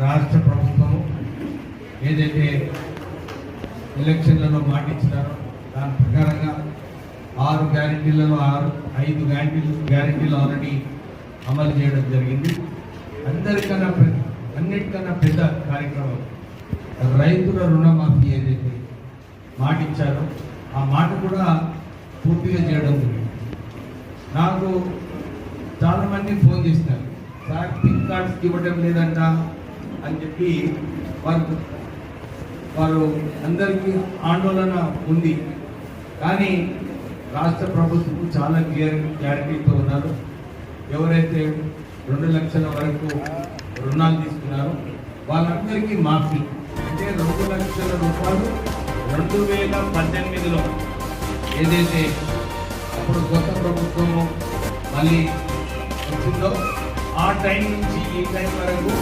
రాష్ట్ర ప్రభుత్వం ఏదైతే ఎలక్షన్లలో మాటిచ్చినారో దాని ప్రకారంగా ఆరు గ్యారెంటీలలో ఆరు ఐదు గ్యారెంటీలు గ్యారెంటీలు ఆల్రెడీ అమలు చేయడం జరిగింది. అందరికన్నా పెద్ద అన్నిటికన్నా పెద్ద కార్యక్రమం రైతుల రుణమాఫీ ఏదైతే మాట ఇచ్చారో ఆ మాట కూడా పూర్తిగా చేయడం జరిగింది. నాకు చాలామంది ఫోన్ చేసినారు సార్ పిన్ కార్డ్స్ ఇవ్వడం లేదంట అని చెప్పి వారు వారు అందరికీ ఆందోళన ఉంది. కానీ రాష్ట్ర ప్రభుత్వం చాలా క్లియర్ క్లారిటీతో ఉన్నారు. ఎవరైతే రెండు లక్షల వరకు రుణాలు తీసుకున్నారో వాళ్ళందరికీ మాఫీ. అంటే రెండు లక్షల రూపాయలు రెండు వేల పద్దెనిమిదిలో ఏదైతే అప్పుడు కొత్త ప్రభుత్వము మళ్ళీ వచ్చిందో ఆ టైం నుంచి ఈ టైం వరకు